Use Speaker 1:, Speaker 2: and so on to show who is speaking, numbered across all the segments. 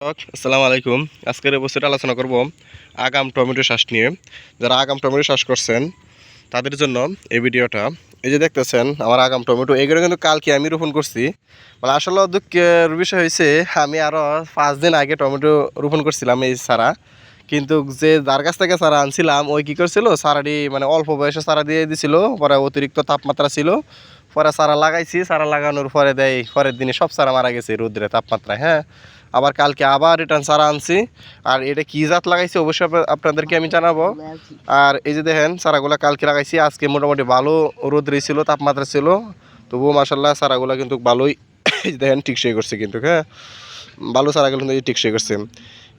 Speaker 1: আসসালামু আলাইকুম। আজকের এই আলোচনা করব আগাম টমেটো শ্বাস নিয়ে। যারা আগাম টমেটো শ্বাস করছেন, তাদের জন্য এই ভিডিওটা। এই যে দেখতেছেন, আমার আগাম টমেটো, এগুলো কিন্তু কালকে আমি রোপণ করছি। মানে আসলে দুঃখের বিষয় হয়েছে আমি আরও পাঁচ দিন আগে টমেটো রোপণ করছিলাম এই সারা কিন্তু যে যার কাছ থেকে সারা আনছিলাম, ওই কী করছিল? সারাটি মানে অল্প বয়সে সারা দিয়ে দিছিল, পরে অতিরিক্ত তাপমাত্রা ছিল। পরে সারা লাগাইছি সারা লাগানোর পরে দেয়, পরের দিনে সব সারা মারা গেছে রোদ্রে তাপমাত্রায় হ্যাঁ? আবার কালকে আবার রিটার্ন সারা আনছি। আর এটা কী জাত লাগাইছি অবশ্যই আপনাদেরকে আমি জানাব। আর এই যে দেখেন সারাগুলো কালকে লাগাইছি। আজকে মোটামুটি ভালো রোদ্রে ছিল, তাপমাত্রা ছিল। তবুও মাসাল্লাহ সারাগুলো কিন্তু ভালোই দেখেন টিকসই করছে কিন্তু হ্যাঁ? ভালো সারাগুলো কিন্তু টিকসই করছে।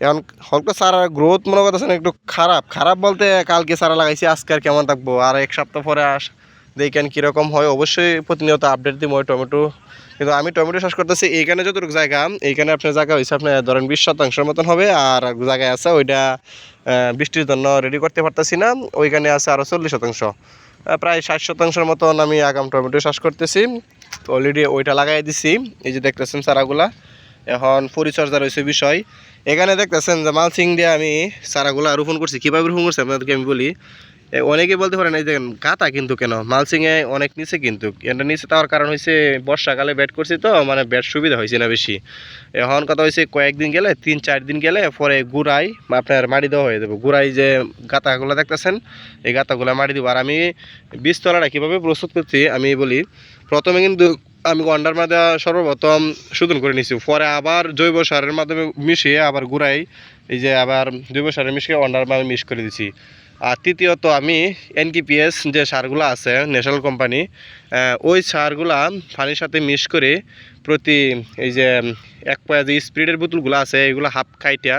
Speaker 1: এখন হয়তো সারা গ্রোথ মনে করতেছেন একটু খারাপ। খারাপ বলতে কালকে সারা লাগাইছি, আজকে আর কেমন থাকব? আর এক সপ্তাহ পরে আস দেখেন কীরকম হয়। অবশ্যই প্রতিনিয়ত আপডেট দিব টমেটো। কিন্তু আমি টমেটো চাষ করতেছি, এইখানে যতটুকু জায়গা, এইখানে আপনার জায়গা হয়েছে আপনার ধরেন বিশ শতাংশের মতন হবে, আর জায়গায় আছে ওইটা বৃষ্টির জন্য রেডি করতে পারতেছি না, ওইখানে আছে আরও চল্লিশ শতাংশ। প্রায় ষাট শতাংশের মতন আমি আগাম টমেটো চাষ করতেছি। তো অলরেডি ওইটা লাগাই দিছি। এই যে দেখতেছেন চারাগুলা, এখন পরিচর্যা রয়েছে বিষয়। এখানে দেখতেছেন যে মালচিং দিয়ে আমি চারাগুলা রোপণ করছি। কীভাবে রোপণ করছি আপনাদেরকে আমি বলি। অনেকে বলতে পারেন, এই দেখেন গাতা কিন্তু কেন? মালচিংয়ে অনেক নিচে কিন্তু। এটা নিচে তাওয়ার কারণ হয়েছে বর্ষাকালে ব্যাট করছি তো মানে ব্যাট সুবিধা হয়েছে না বেশি। এখন কথা হয়েছে কয়েকদিন গেলে, তিন, চার দিন গেলে, পরে গুড়াই, আপনার মাটি দেওয়া হয়ে যাবে। গুড়াই যে গাতাগুলো দেখতেছেন, এই গাতাগুলো মাটি দেবো। আর আমি বীজতলাটা কীভাবে প্রস্তুত করছি, আমি বলি, প্রথমে কিন্তু আমি গন্ডার মাদা সর্বপ্রথম শোধন করে নিছি। পরে আবার জৈব সারের মাধ্যমে মিশিয়ে আবার গুড়াই, এই যে আবার জৈব সারের মিশিয়ে অন্ডার মাঝে মিক্স করে দিছি। আর তৃতীয়ত আমি এনকিপিএস যে সারগুলো আছে ন্যাশনাল কোম্পানি ওই সারগুলা পানির সাথে মিশ করে প্রতি এই যে এক পয়া যে স্পিডের বোতলগুলো আছে, এগুলো হাফ কাইটা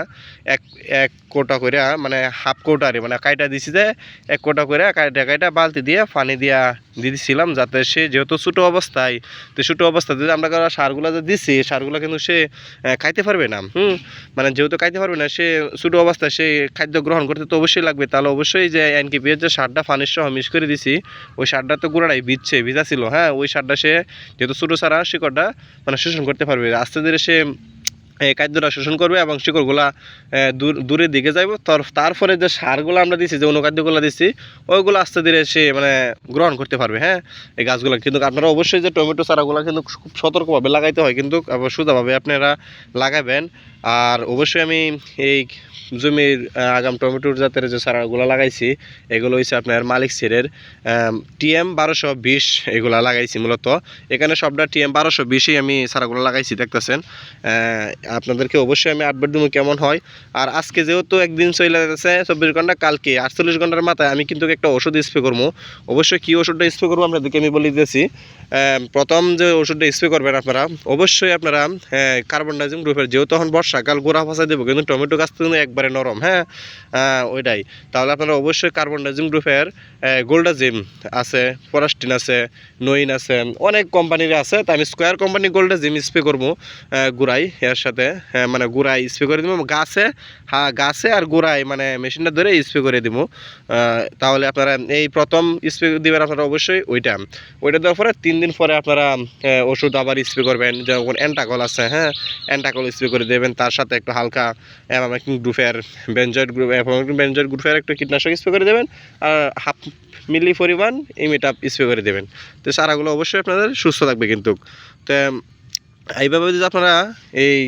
Speaker 1: এক এক কোটা করে মানে হাফ কোটা আর মানে কাইটা দিছি যে, এক কোটা করে কাইটা কাইটা বালতি দিয়ে পানি দিয়া দিয়ে দিছিলাম যাতে সে যেহেতু ছোটো অবস্থায়, তো ছোটো অবস্থায় যদি আমরা সারগুলো যে দিছি সারগুলো কিন্তু সে খাইতে পারবে না, হুম? মানে যেহেতু খাইতে পারবে না, সে ছোটো অবস্থায় সে খাদ্য গ্রহণ করতে তো অবশ্যই লাগবে, তাহলে অবশ্যই যে এনকিপিএর যে সারটা পানির সহ মিক্স করে দিছি, ওই সারটা তো গুঁড়াটাই ভিজছে, ভিজা ছিল হ্যাঁ? ওই সারটা সে যেহেতু ছোটো সারা শিকড়টা মানে শোষণ করতে পারবে, আস্তে ধীরে সে এই খাদ্যটা শোষণ করবে এবং শিকড়গুলা দূর, দূরের দিকে যাইব। তার, তারপরে যে সারগুলো আমরা দিছি, যে অনুখাদ্যগুলো দিছি, ওইগুলো আস্তে ধীরে সে মানে গ্রহণ করতে পারবে হ্যাঁ? এই গাছগুলো। কিন্তু আপনারা অবশ্যই যে টমেটো চারাগুলো কিন্তু খুব সতর্কভাবে লাগাইতে হয়, কিন্তু সোজাভাবে আপনারা লাগাবেন। আর অবশ্যই আমি এই জমির আগাম টমেটোর জাতের যে চারাগুলো লাগাইছি, এগুলো হচ্ছে আপনার মালিক সিরের টিএম বারোশো বিশ এগুলা লাগাইছি মূলত। এখানে সবটা টিএম বারোশো বিশই আমি চারাগুলো লাগাইছি, দেখতেছেন? আপনাদেরকে অবশ্যই আমি আপডেট দেবো কেমন হয়। আর আজকে যেহেতু একদিন চলে যাচ্ছে চব্বিশ ঘণ্টা, কালকে আটচল্লিশ ঘণ্টার মাথায় আমি কিন্তু একটা ওষুধ স্প্রে করব অবশ্যই কী ওষুধটা স্প্রে করব আপনাদেরকে আমি বলে দিয়েছি প্রথম যে ওষুধটা স্প্রে করবেন আপনারা অবশ্যই আপনারা কার্বন ডাইজিং গ্রুপের যেহেতু এখন বর্ষাকাল গোড়া ফাঁসা দেবো কিন্তু টমেটো গাছ তো একবারে নরম হ্যাঁ ওইটাই। তাহলে আপনারা অবশ্যই কার্বন ডাইজিং গ্রুপের গোল্ডাজিম আছে ফরাস্টিন আছে নইন আছে অনেক কোম্পানির আছে তা আমি স্কোয়ার কোম্পানি গোল্ডাজিম স্প্রে করব গুড়াই এর সাথে হ্যাঁ, মানে গুড়াই স্প্রে করে দেবো গাছে হ্যাঁ গাছে আর গুড়াই মানে মেশিনটা ধরে স্প্রে করে দিব তাহলে আপনারা এই প্রথম স্প্রে দিবেন আপনারা অবশ্যই ওইটা। ওইটা দেওয়ার পরে তিন দিন পরে আপনারা ওষুধ আবার স্প্রে করবেন, যেমন অ্যান্টাকল আছে হ্যাঁ? অ্যান্টাকল স্প্রে করে দেবেন, তার সাথে একটু হালকা অ্যামামাকিং গ্রুপের বেঞ্জয়েড গ্রুপ বেঞ্জয়েড গ্রুপের একটু কীটনাশক স্প্রে করে দেবেন, আর হাফ মিলি পরিমাণ ইমিটাপ স্প্রে করে দেবেন। তো সারাগুলো অবশ্যই আপনাদের সুস্থ থাকবে কিন্তু। তো এইভাবে যদি আপনারা এই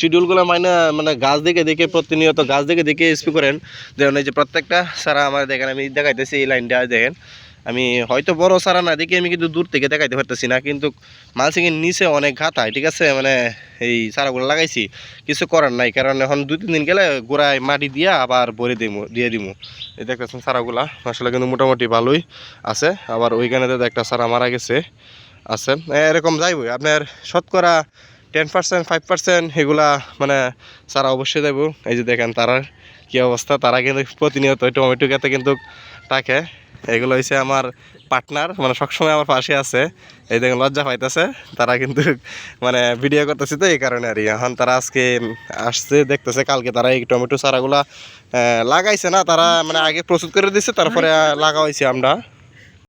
Speaker 1: শিডিউলগুলো মানে মানে গাছ দেখে দেখে, প্রতিনিয়ত গাছ দেখে দেখে স্প্রে করেন যেমন এই যে প্রত্যেকটা সারা আমার দেখেন, আমি দেখাইতেছি এই লাইনটা, দেখেন। আমি হয়তো বড় সারা না দেখে আমি কিন্তু দূর থেকে দেখাইতে পারতেছি না, কিন্তু মালসিংয়ের নিচে অনেক ঘাত হয় ঠিক আছে? মানে এই সারাগুলো লাগাইছি, কিছু করার নাই, কারণ এখন দুই তিন দিন গেলে গোড়ায় মাটি দিয়ে আবার ভরে দিমু, দিয়ে দিব এই দেখতেছেন সারাগুলা আসলে কিন্তু মোটামুটি ভালোই আছে, আবার ওইখানে তো একটা সারা মারা গেছে, আছে। এরকম যাইবই আপনার শতকরা টেন পার্সেন্ট ফাইভ পার্সেন্ট এগুলা মানে সারা অবশ্যই যাইব এই যে দেখেন তারা কী অবস্থা, তারা কিন্তু প্রতিনিয়ত টমেটো খেতে কিন্তু থাকে। এগুলো হয়েছে আমার পার্টনার মানে সবসময় আমার পাশে আছে। এই দেখেন লজ্জা পাইতেছে। তারা কিন্তু মানে ভিডিও করতেছে তো এই কারণে আর। এখন তারা আজকে আসছে দেখতেছে কালকে তারা এই টমেটো চারাগুলা লাগাইছে না তারা মানে আগে প্রস্তুত করে দিচ্ছে তারপরে লাগা হয়েছে আমরা।